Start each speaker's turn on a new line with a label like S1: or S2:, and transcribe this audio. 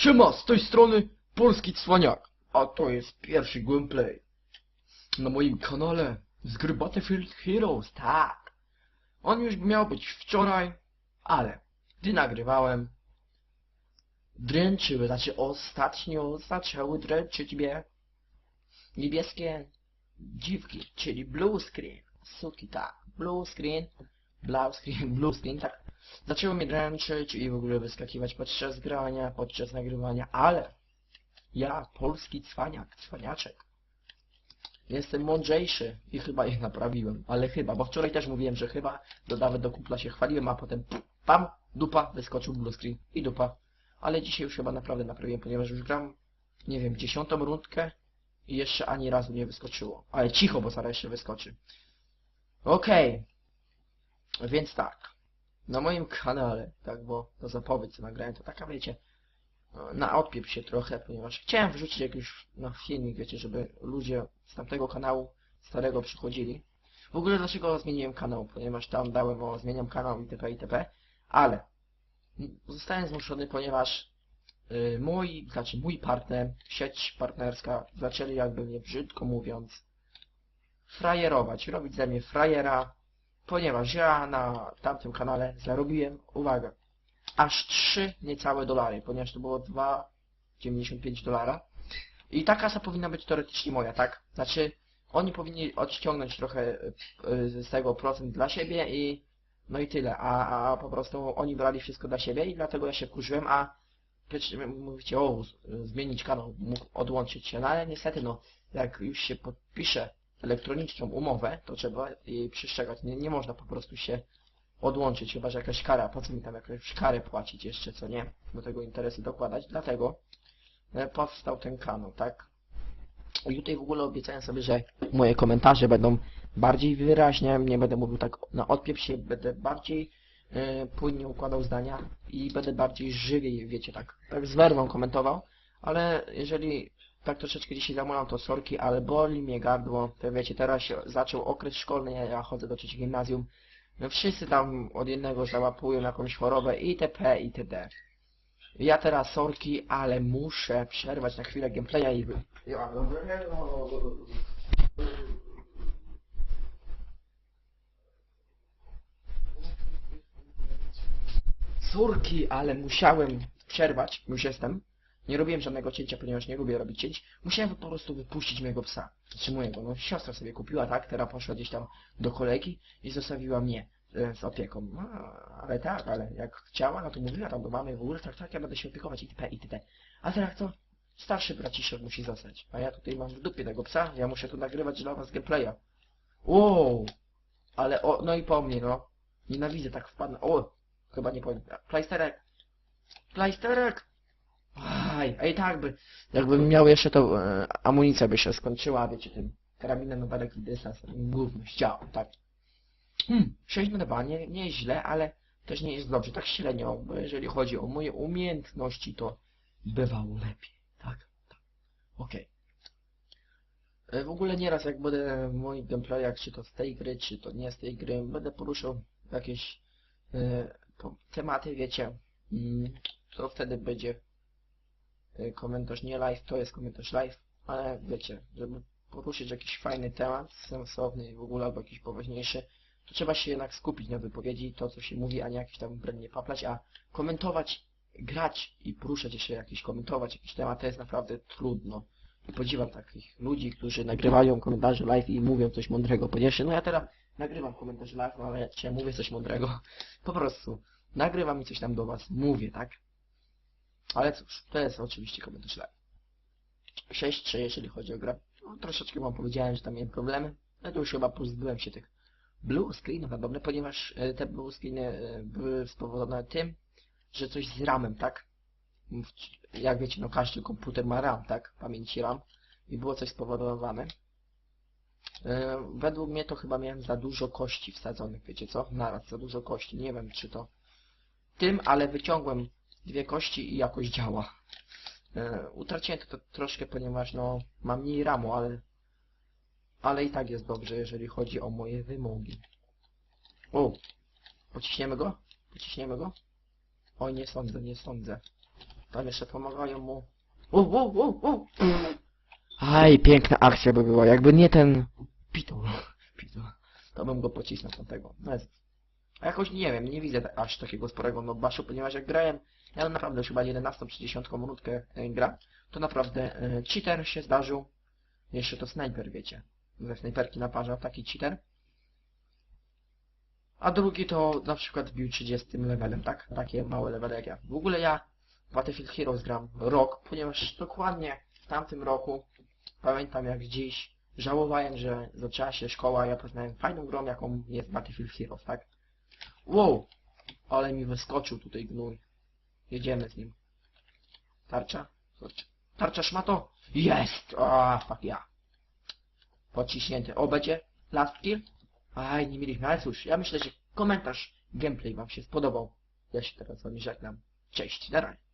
S1: Siema, z tej strony Polski Cwaniak, a to jest pierwszy gameplay na moim kanale z gry Battlefield Heroes, tak. On już miał być wczoraj, ale gdy nagrywałem, dręczyły, znaczy ostatnio zaczęły dręczyć mnie niebieskie dziwki, czyli blue screen, suki, tak, blue screen, blue screen, blue screen, tak. Zaczęło mnie dręczyć i w ogóle wyskakiwać podczas grania, podczas nagrywania, ale ja, polski cwaniak, cwaniaczek, jestem mądrzejszy i chyba ich naprawiłem, ale chyba, bo wczoraj też mówiłem, że chyba, do nawet do kupla się chwaliłem, a potem pam, dupa, wyskoczył blue screen i dupa. Ale dzisiaj już chyba naprawdę naprawiłem, ponieważ już gram, nie wiem, dziesiątą rundkę i jeszcze ani razu nie wyskoczyło. Ale cicho, bo zaraz jeszcze wyskoczy. Okej. Więc tak. Na moim kanale, tak, bo to zapowiedź co nagrałem, to taka wiecie, no, na odpiew się trochę, ponieważ chciałem wrzucić jakiś na filmik, wiecie, żeby ludzie z tamtego kanału starego przychodzili. W ogóle dlaczego zmieniłem kanał? Ponieważ tam dałem o zmieniam kanał itp. itp. Ale zostałem zmuszony, ponieważ y, mój, znaczy mój partner, sieć partnerska, zaczęli jakby mnie brzydko mówiąc frajerować, robić ze mnie frajera, ponieważ ja na tamtym kanale zarobiłem, uwaga, aż 3 niecałe dolary, ponieważ to było 2,95 dolara. I ta kasa powinna być teoretycznie moja, tak? Znaczy, oni powinni odciągnąć trochę y, z tego procent dla siebie i no i tyle, a, a po prostu oni brali wszystko dla siebie i dlatego ja się wkurzyłem, a mówicie, o, zmienić kanał, mógł odłączyć się, no ale niestety, no, jak już się podpisze elektroniczną umowę, to trzeba jej przestrzegać. Nie, nie można po prostu się odłączyć, chyba że jakaś kara, po co mi tam jakąś karę płacić jeszcze, co nie, do tego interesy dokładać, dlatego e, powstał ten kanał, tak? I tutaj w ogóle obiecałem sobie, że moje komentarze będą bardziej wyraźnie, nie będę mówił tak na odpiew się, będę bardziej e, płynnie układał zdania i będę bardziej żywiej, wiecie, tak, tak z werwą komentował, ale jeżeli tak troszeczkę dzisiaj zamulam to sorki, ale boli mnie gardło, to wiecie, teraz się zaczął okres szkolny, ja, ja chodzę do trzeciego gimnazjum, no wszyscy tam od jednego załapują jakąś chorobę itp. itd. Ja teraz sorki, ale muszę przerwać na chwilę gameplaya i. Ja, no, Sorki, ale musiałem przerwać, już jestem. Nie robiłem żadnego cięcia, ponieważ nie lubię robić cięć. Musiałem po prostu wypuścić mojego psa. Znaczy mojego, no siostra sobie kupiła, tak? Teraz poszła gdzieś tam do kolegi i zostawiła mnie e, z opieką. No, ale tak, ale jak chciała, no to mówiła tam do mamy w ogóle, tak, tak, ja będę się opiekować itp. itd. A teraz to starszy braciszek musi zostać. A ja tutaj mam w dupie tego psa, ja muszę tu nagrywać dla was gameplaya. Wow! Ale o, no i po mnie, no. Nienawidzę tak wpadnę. O! Chyba nie powiem. Plajsterek! Plajsterek! Aj, a i tak by, jakbym miał jeszcze to, e, amunicja by się skończyła, wiecie, tym karabinem na daleki dystans, gówno, ściał, tak. Hmm, 6 na 2, nie, nie jest źle, ale też nie jest dobrze, tak średnio, bo jeżeli chodzi o moje umiejętności, to bywało lepiej, tak, tak, okej. E, W ogóle nieraz jak będę w moich gameplayach, czy to z tej gry, czy to nie z tej gry, będę poruszał jakieś po- tematy, wiecie, mm, to wtedy będzie komentarz nie live, to jest komentarz live, ale wiecie, żeby poruszyć jakiś fajny temat, sensowny w ogóle, albo jakiś poważniejszy, to trzeba się jednak skupić na wypowiedzi, to co się mówi, a nie jakieś tam brednie paplać, a komentować, grać i poruszać jeszcze jakiś, komentować jakiś temat, to jest naprawdę trudno. I podziwiam takich ludzi, którzy nagrywają komentarze live i mówią coś mądrego, ponieważ no ja teraz nagrywam komentarze live, no ale ja mówię coś mądrego? Po prostu nagrywam i coś tam do was mówię, tak? Ale cóż, to jest oczywiście komentarz live. 6-3 jeżeli chodzi o grę. No, troszeczkę wam powiedziałem, że tam miałem problemy, ale to już chyba pozbyłem się tych blue screenów na dobre, ponieważ e, te blue screeny e, były spowodowane tym, że coś z ramem, tak? Jak wiecie, no każdy komputer ma RAM, tak? Pamięci RAM. I było coś spowodowane. E, Według mnie to chyba miałem za dużo kości wsadzonych, wiecie co? Naraz, za dużo kości. Nie wiem czy to tym, ale wyciągłem dwie kości i jakoś działa. E, Utraciłem to, troszkę, ponieważ no mam mniej ramu, ale ale i tak jest dobrze, jeżeli chodzi o moje wymogi. O! Pociśniemy go? Pociśniemy go? Oj, nie sądzę, nie sądzę. Tam jeszcze pomagają mu. U, u, u, u. Aj, piękna akcja by była. Jakby nie ten... Pitu. Pitu. To bym go pocisnął tamtego. No jest. A jakoś nie wiem, nie widzę aż takiego sporego nobaszu, ponieważ jak grałem, ja naprawdę już chyba 11 czy 10 minutkę e, gra, to naprawdę e, cheater się zdarzył. Jeszcze to snajper, wiecie. Ze snajperki naparzał taki cheater. A drugi to na przykład bił 30 levelem, tak? Takie małe levele jak ja. W ogóle ja Battlefield Heroes gram rok, ponieważ dokładnie w tamtym roku, pamiętam jak dziś, żałowałem, że zaczęła się szkoła, ja poznałem fajną grą, jaką jest Battlefield Heroes, tak? Wow! Ale mi wyskoczył tutaj gnój. Jedziemy z nim. Tarcza? Tarcza, szmato? Jest! A, fuck ja. Podciśnięty. O, będzie last kill? Aj, nie mieliśmy, ale cóż, ja myślę, że komentarz gameplay wam się spodobał. Ja się teraz z wami żegnam. Cześć, na razie.